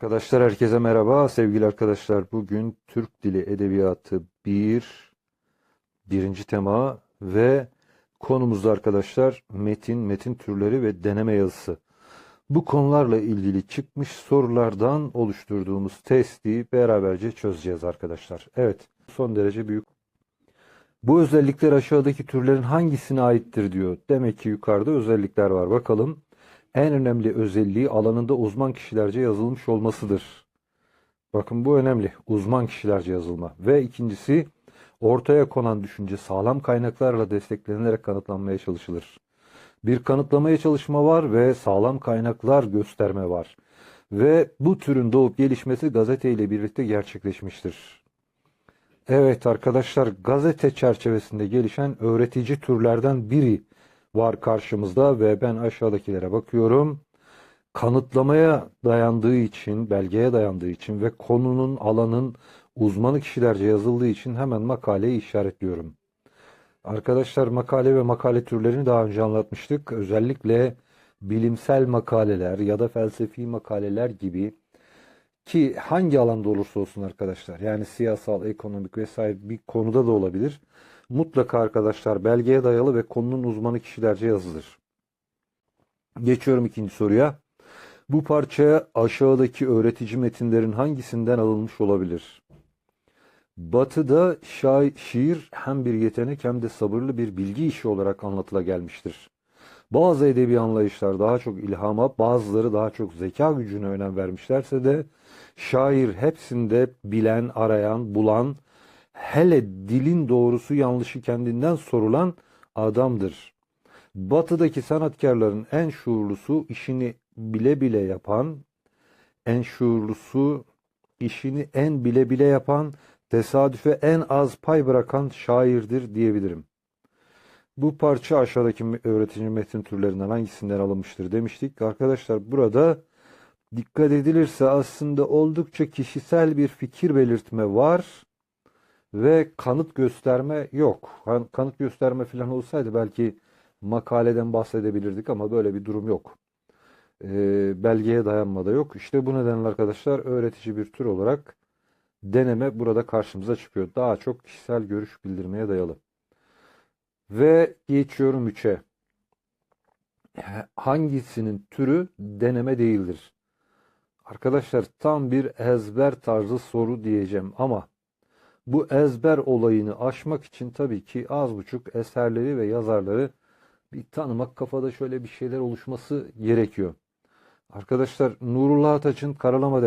Arkadaşlar herkese merhaba. Sevgili arkadaşlar bugün Türk Dili Edebiyatı 1 birinci tema ve konumuzda arkadaşlar metin, metin türleri ve deneme yazısı. Bu konularla ilgili çıkmış sorulardan oluşturduğumuz testi beraberce çözeceğiz arkadaşlar. Evet, son derece büyük. Bu özellikler aşağıdaki türlerin hangisine aittir diyor. Demek ki yukarıda özellikler var. Bakalım. En önemli özelliği alanında uzman kişilerce yazılmış olmasıdır. Bakın bu önemli. Uzman kişilerce yazılma. Ve ikincisi ortaya konan düşünce sağlam kaynaklarla desteklenerek kanıtlanmaya çalışılır. Bir kanıtlamaya çalışma var ve sağlam kaynaklar gösterme var. Ve bu türün doğup gelişmesi gazete ile birlikte gerçekleşmiştir. Evet arkadaşlar gazete çerçevesinde gelişen öğretici türlerden biri var karşımızda ve ben aşağıdakilere bakıyorum. Kanıtlamaya dayandığı için, belgeye dayandığı için ve konunun, alanın uzmanı kişilerce yazıldığı için hemen makaleyi işaretliyorum. Arkadaşlar makale ve makale türlerini daha önce anlatmıştık. Özellikle bilimsel makaleler ya da felsefi makaleler gibi ki hangi alanda olursa olsun arkadaşlar yani siyasal, ekonomik vesaire bir konuda da olabilir. Mutlaka arkadaşlar belgeye dayalı ve konunun uzmanı kişilerce yazılır. Geçiyorum ikinci soruya. Bu parçaya aşağıdaki öğretici metinlerin hangisinden alınmış olabilir? Batı'da şa- şiir hem bir yetenek hem de sabırlı bir bilgi işi olarak anlatıla gelmiştir. Bazı edebi anlayışlar daha çok ilhama, bazıları daha çok zeka gücüne önem vermişlerse de şair hepsinde bilen, arayan, bulan, hele dilin doğrusu yanlışı kendinden sorulan adamdır. Batıdaki sanatkarların en şuurlusu işini bile bile yapan, en şuurlusu işini en bile bile yapan, tesadüfe en az pay bırakan şairdir diyebilirim. Bu parça aşağıdaki öğretici metin türlerinden hangisinden alınmıştır demiştik. Arkadaşlar burada dikkat edilirse aslında oldukça kişisel bir fikir belirtme var ve kanıt gösterme yok. Kanıt gösterme falan olsaydı belki makaleden bahsedebilirdik ama böyle bir durum yok. Ee, belgeye dayanma da yok. İşte bu nedenle arkadaşlar öğretici bir tür olarak deneme burada karşımıza çıkıyor. Daha çok kişisel görüş bildirmeye dayalı. Ve geçiyorum 3'e. Hangisinin türü deneme değildir? Arkadaşlar tam bir ezber tarzı soru diyeceğim ama bu ezber olayını aşmak için tabii ki az buçuk eserleri ve yazarları bir tanımak kafada şöyle bir şeyler oluşması gerekiyor. Arkadaşlar Nurullah Ataç'ın Karalama